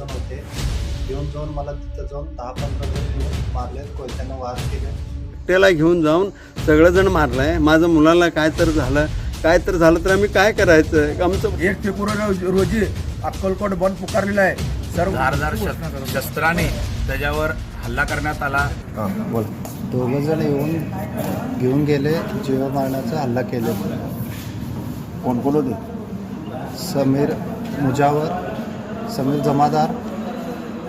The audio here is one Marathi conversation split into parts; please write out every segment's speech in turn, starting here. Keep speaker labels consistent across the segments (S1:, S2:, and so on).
S1: होते. घेऊन जाऊन मला तिथं जाऊन दहा पंधरा जण येऊन मारले कोयत्यानं वार केले.
S2: त्याला घेऊन जाऊन सगळंजण मारलंय. माझं मुलाला काय तर झालं काय तर झालं तर आम्ही काय करायचं? आमचं
S3: एक फेब्रुवारी रोजी अक्कलकोट बंद पुकारलेला आहे. सर्व
S4: धारदार शस्- शस्त्राने त्याच्यावर हल्ला करण्यात आला.
S3: बोल.
S1: दोघं जण येऊन घेऊन गेले जीव मारण्याचा हल्ला केले.
S3: कोण कोण होते?
S1: समीर मुजावर समीर जमादार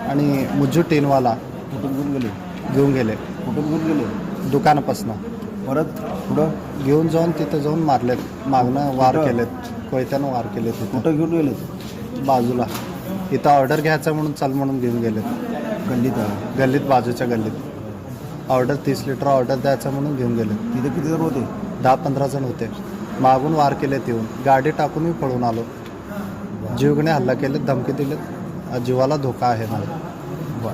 S1: आणि मुज्जू टेनवाला
S3: कुठून घेऊन गेले?
S1: घेऊन गेले.
S3: कुठून घेऊन गेले?
S1: दुकानापासनं.
S3: परत पुढं
S1: घेऊन जाऊन तिथं जाऊन मारलेत. मागणं वार
S3: कुठं?
S1: केलेत. कोयत्यानं वार केले तिथं
S3: कुठं घेऊन गेले
S1: बाजूला. इथं ऑर्डर घ्यायचं म्हणून चल म्हणून घेऊन गेलेत.
S3: गल्लीत आहे.
S1: गल्लीत बाजूच्या गल्लीत. ऑर्डर तीस लिटर ऑर्डर द्यायचं म्हणून घेऊन गेले
S3: तिथे किती जण होते?
S1: दहा पंधरा जण होते. मागून वार केलेत येऊन. गाडी टाकून मी पळून आलो. जीवगणे हल्ला केले धमकी दिले. जीवाला धोका आहे मला.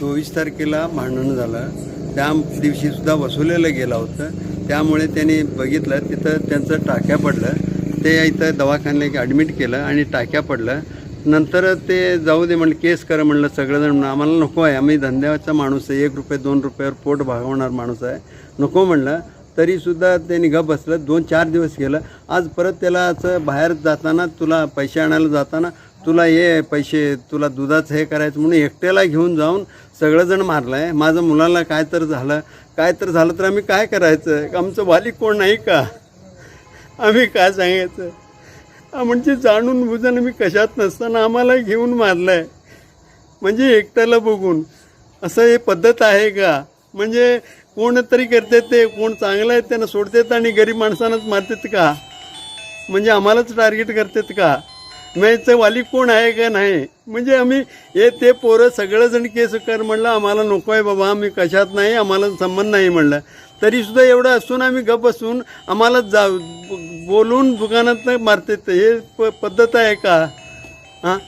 S2: चोवीस तारखेला भांडण झालं. त्या दिवशी सुद्धा वसुलेलं गेला होतं. त्यामुळे त्यांनी बघितलं तिथं त्यांचं टाक्या पडलं. ते इथं दवाखान्याला ॲडमिट केलं आणि टाक्या पडलं. नंतर ते जाऊ दे म्हणलं केस करा म्हणलं सगळेजण म्हणलं आम्हाला नको आहे. आम्ही धंद्याचा माणूस आहे. एक रुपये दोन रुपयावर पोट भागवणार माणूस आहे. नको म्हणलं. तरीसुद्धा त्यांनी गप बसलं दोन चार दिवस गेलं. आज परत त्याला असं बाहेर जाताना तुला पैसे आणायला जाताना तुला हे पैसे तुला दुधाचं हे करायचं म्हणून एकट्याला घेऊन जाऊन सगळंजण मारलं आहे माझं मुलाला काय तर झालं काय तर झालं तर आम्ही काय करायचं? आमचं वाली कोण नाही का? आम्ही काय सांगायचं? म्हणजे जाणून बुजून मी कशात नसताना आम्हाला घेऊन मारलं आहे म्हणजे एकट्याला बघून. असं हे पद्धत आहे का? म्हणजे कोण तरी करते ते कोण चांगलं आहे त्यांना सोडतात आणि गरीब माणसांनाच मारतात का? म्हणजे आम्हालाच टार्गेट करतात का? म्हणजे वाली कोण आहे का नाही? म्हणजे आम्ही हे ते पोरं सगळंजण केस कर म्हणलं आम्हाला नको आहे बाबा आम्ही कशात नाही आम्हाला संबंध नाही म्हणलं. तरीसुद्धा एवढं असून आम्ही गप असून आम्हाला जा बोलून दुकानात मारतात. हे प पद्धत आहे का? हां?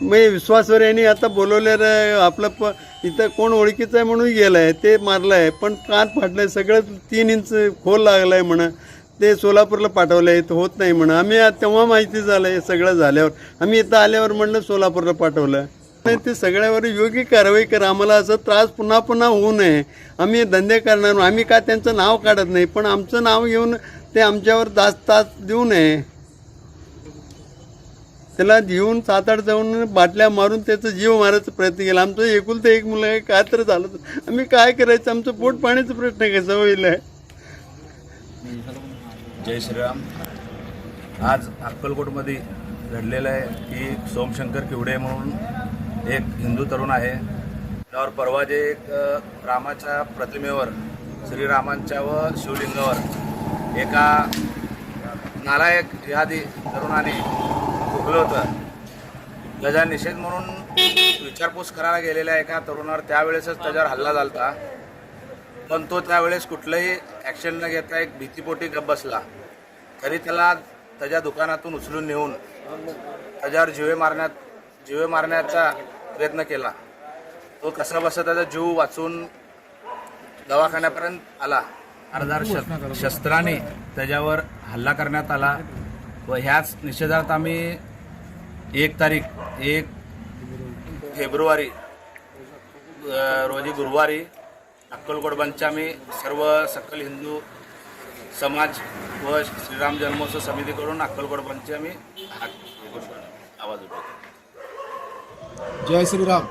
S2: मग विश्वासवर यांनी आता बोलवलेलं आपलं प इथं कोण ओळखीचं आहे म्हणून गेलं आहे ते मारलं आहे पण कान फाटलं आहे सगळं तीन इंच खोल लागलं आहे म्हणा ते सोलापूरला पाठवलं आहे होत नाही म्हणा. आम्ही तेव्हा माहिती झालं आहे सगळं झाल्यावर. आम्ही इथं आल्यावर म्हणलं सोलापूरला पाठवलं. नाही ते सगळ्यावर योग्य कारवाई करा आम्हाला असं त्रास पुन्हा पुन्हा होऊ नये. आम्ही धंदे करणार आम्ही काय त्यांचं नाव काढत नाही पण आमचं नाव घेऊन ते आमच्यावर दास तास देऊ नये. त्याला घेऊन सात आठ जाऊन बाटल्या मारून त्याचा जीव मारायचा प्रयत्न केला. आमचं एकुलतं एक मुलं आहे काय तर झालं आम्ही काय करायचं? आमचं पोट पाण्याचा प्रश्न कसा होईल आहे.
S4: जय श्रीराम. आज अक्कलकोटमध्ये घडलेलं आहे की सोमशंकर किवडे म्हणून एक हिंदू तरुण आहे. त्यावर परवा जे एक रामाच्या प्रतिमेवर श्रीरामांच्या व शिवलिंगावर एका नालायक यादी तरुणाने ठोकलं होतं. त्याचा निषेध म्हणून विचारपूस करायला गेलेल्या एका तरुणावर त्यावेळेसच त्याच्यावर हल्ला झाला होता. पण तो त्यावेळेस कुठलंही ॲक्शन न घेता एक भीतीपोटी गप बसला. तरी त्याला त्याच्या दुकानातून उचलून नेऊन त्याच्यावर जिवे मारण्यात जिवे मारण्याचा प्रयत्न केला. तो कसा बसा त्याचा जीव वाचून दवाखान्यापर्यंत आला. अर्धार श शस्त्राने त्याच्यावर हल्ला करण्यात आला. व ह्याच निषेधार्थ आम्ही एक तारीख एक फेब्रुवारी रोजी गुरुवारी अक्कलकोट बंच आम्ही सर्व सकल हिंदू समाज व श्रीराम जन्मोत्सव समितीकडून अक्कलकोट बंच आम्ही आवाज उठवतो.
S3: जय श्रीराम.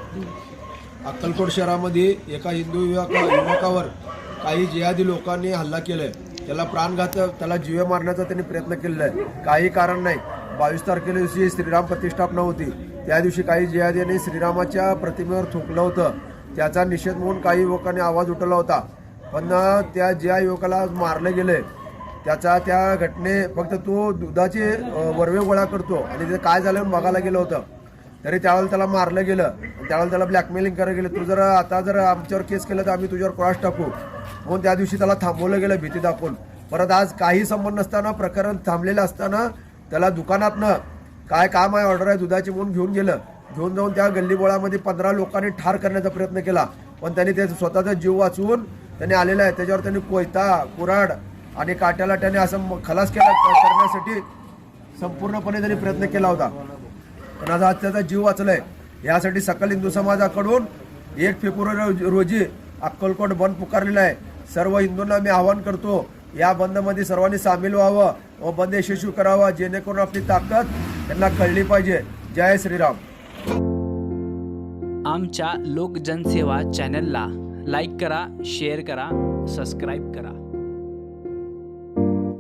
S3: अक्कलकोट शहरामध्ये एका हिंदू युवका युवकावर काही जिहादी लोकांनी हल्ला केलाय. त्याला प्राणघात त्याला जीवे मारण्याचा त्यांनी प्रयत्न केलेला आहे. काही कारण नाही. बावीस तारखेला दिवशी श्रीराम प्रतिष्ठापना होती त्या दिवशी काही जिहाद्यांनी श्रीरामाच्या प्रतिमेवर थुंकलं होतं. त्याचा निषेध म्हणून काही युवकांनी आवाज उठवला होता. पण त्या ज्या युवकाला मारलं गेलं त्याचा त्या घटने फक्त तो दुधाचे वरवे गोळा करतो आणि ते काय झालं बघायला गेलं होतं. तरी त्यावेळेला त्याला मारलं गेलं. त्यावेळेला त्याला ब्लॅकमेलिंग करायला गेलं. तू जर आता जर आमच्यावर केस केलं तर आम्ही तुझ्यावर क्रॉस टाकू. म्हणून त्या दिवशी त्याला थांबवलं गेलं भीती दाखवून. परत आज काही संबंध नसताना प्रकरण थांबलेलं असताना त्याला दुकानातनं काय काम आहे ऑर्डर आहे दुधाची म्हणून घेऊन गेलं. घेऊन जाऊन त्या गल्लीबोळामध्ये पंधरा लोकांनी ठार करण्याचा प्रयत्न केला. पण त्यांनी ते स्वतःचा जीव वाचवून त्यांनी आलेला आहे. त्याच्यावर त्यांनी कोयता कुराड आणि काट्याला त्याने असं खलास केला करण्यासाठी संपूर्णपणे त्यांनी प्रयत्न केला होता. पण आज आज त्याचा जीव वाचलाय. यासाठी सकल हिंदू समाजाकडून एक फेब्रुवारी रोजी अक्कलकोट बंद पुकारलेला आहे. सर्व हिंदूंना मी आवाहन करतो या बंदमध्ये सर्वांनी सामील व्हावं. व बंद यशस्वी करावा जेणेकरून आपली ताकद त्यांना कळली पाहिजे. जय श्रीराम.
S5: आमच्या लोकजनसेवा चॅनलला लाईक करा शेअर करा सबस्क्राईब करा.